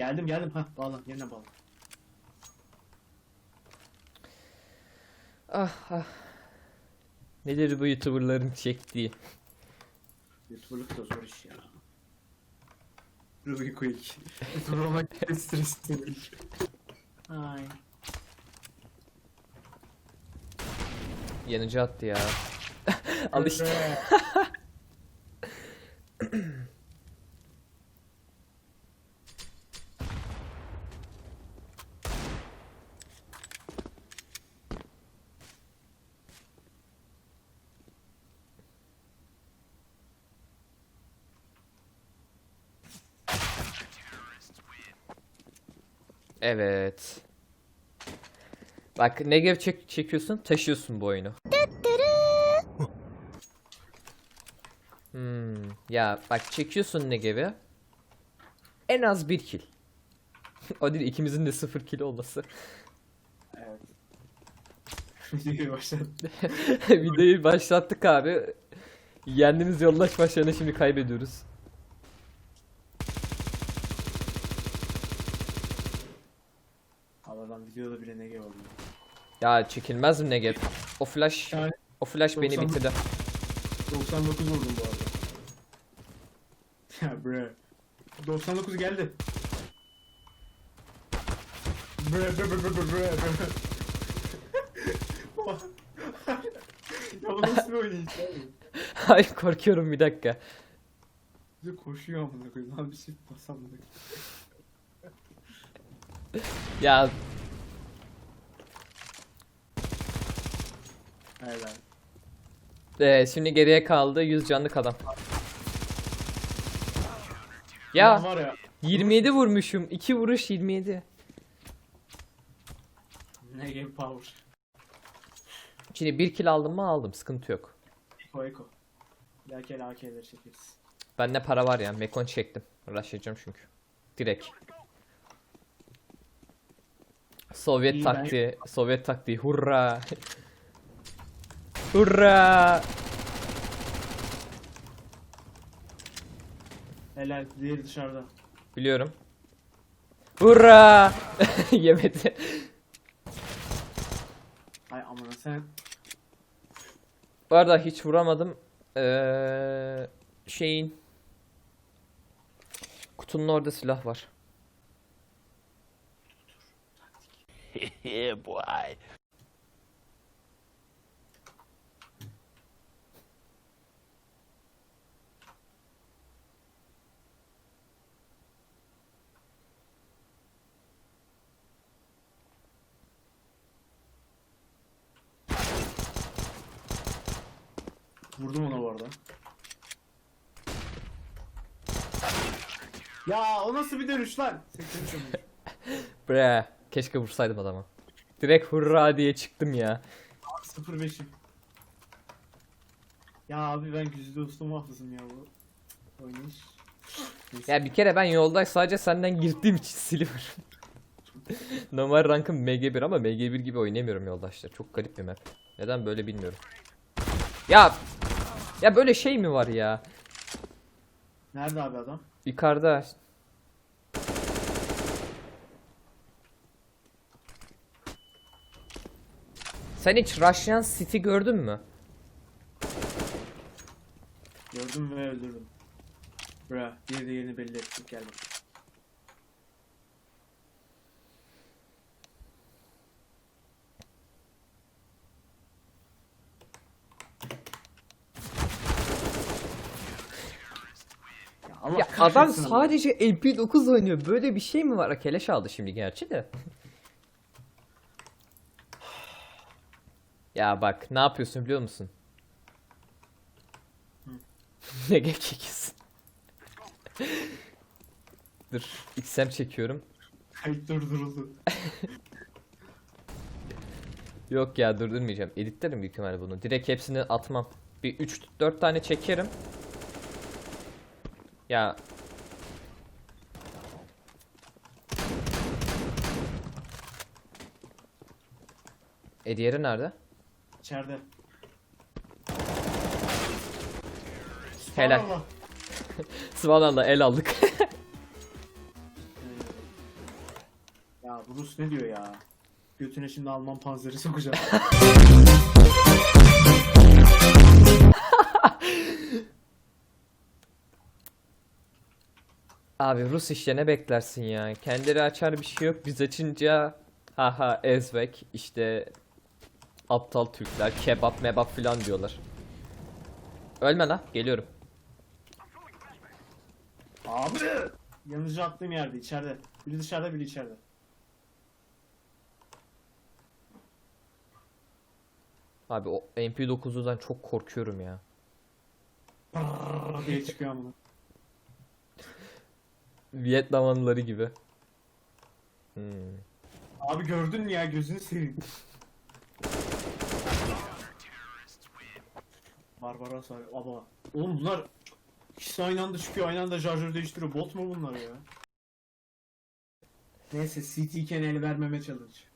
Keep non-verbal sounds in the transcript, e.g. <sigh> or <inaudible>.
Geldim geldim. Ha bağla. Yerine bağla. Ah ah. Nedir bu youtuberların çektiği? Youtuberlık da zor iş ya. Ruby Quick. Youtuber <laughs> olmak bir iş. Ay. Yanıcı attı ya. <laughs> Al işte. <laughs> Evet. Bak Negev çek çekiyorsun, taşıyorsun bu oyunu. Hmm, ya bak çekiyorsun Negev'i. En az bir kill. <laughs> o değil ikimizin de sıfır kill olması. Evet. Videoyu başlat. <laughs> Videoyu başlattık abi. Yendiğimiz yollaş başlarına şimdi kaybediyoruz. Videoda bile ne gibi oldu. Ya çekilmez mi Negev? O flash, Yani o flash beni 90 bitirdi. 99 vurdum bu arada. Ya bre. 99 geldi. Bre bre bre bre bre bre <laughs> ya bu nasıl bir abi? Ay korkuyorum bir dakika. Bir de koşuyor amına koyayım. Lan bir şey basam amına koyayım. Ya Helal. e, şimdi geriye kaldı 100 canlık adam. Ya Ya var ya. 27 vurmuşum. 2 vuruş 27. Ne game power. Şimdi 1 kill aldım mı aldım. Sıkıntı yok. Eko eko. Belki el AK'leri çekeriz. Bende para var ya. Mekon çektim. Rushlayacağım çünkü. Direkt. Sovyet İyi, ben- taktiği. Sovyet taktiği. Hurra. <laughs> Hurra. Helal. Diğeri dışarıda. Biliyorum. Hurra. <laughs> Yemedi. Ay amına sen. Bu arada hiç vuramadım. Ee, şeyin kutunun orada silah var. <laughs> yeah, boy. Vurdum ona bu arada. Ya o nasıl bir dönüş lan? 83 olmuş. <laughs> Bre. Keşke vursaydım adamı. Direkt hurra diye çıktım ya. 05'im. Ya abi ben güzide ustam hafızım ya bu oynayış. Neyse. Ya bir kere ben yolda sadece senden girdiğim için siliyorum. <laughs> Normal rankım MG1 ama MG1 gibi oynayamıyorum yoldaşlar. Çok garip bir map. Neden böyle bilmiyorum. Ya ya böyle şey mi var ya? Nerede abi adam? Yukarıda. Sen hiç Russian City gördün mü? Gördüm ve öldürdüm. Bra, diğeri de yerini belli ettik gel bak. Allah Ya adam sadece LP9 oynuyor. Böyle bir şey mi var? Keleş aldı şimdi gerçi de. <sighs> Ya bak ne yapıyorsun biliyor musun? <laughs> ne çekiyorsun? <laughs> Dur XM çekiyorum. Kayıt durduruldu. <laughs> Yok ya durdurmayacağım. Editlerim büyük ihtimalle bunu. Direkt hepsini atmam. Bir 3-4 tane çekerim. Ya. E diğeri nerede? İçeride. Helal. Svanal'la <laughs> el aldık. <laughs> Rus ne diyor ya? Götüne şimdi Alman panzeri sokacak. <laughs> Abi Rus işte ne beklersin ya? Kendileri açar bir şey yok. Biz açınca haha ezbek işte aptal Türkler kebap mebap filan diyorlar. Ölme lan geliyorum. Abi! Yanıcı attığım yerde içeride. Biri dışarıda biri içeride. Abi o MP9'dan çok korkuyorum ya. Brrrr diye çıkıyor ama. Vietnam anıları gibi. Hmm. Abi gördün mü ya gözünü seveyim. Barbaros abi. Aba. Oğlum bunlar ikisi aynı anda çıkıyor aynı anda şarjör değiştiriyor. Bot mu bunlar ya? Neyse CT iken el vermeme challenge.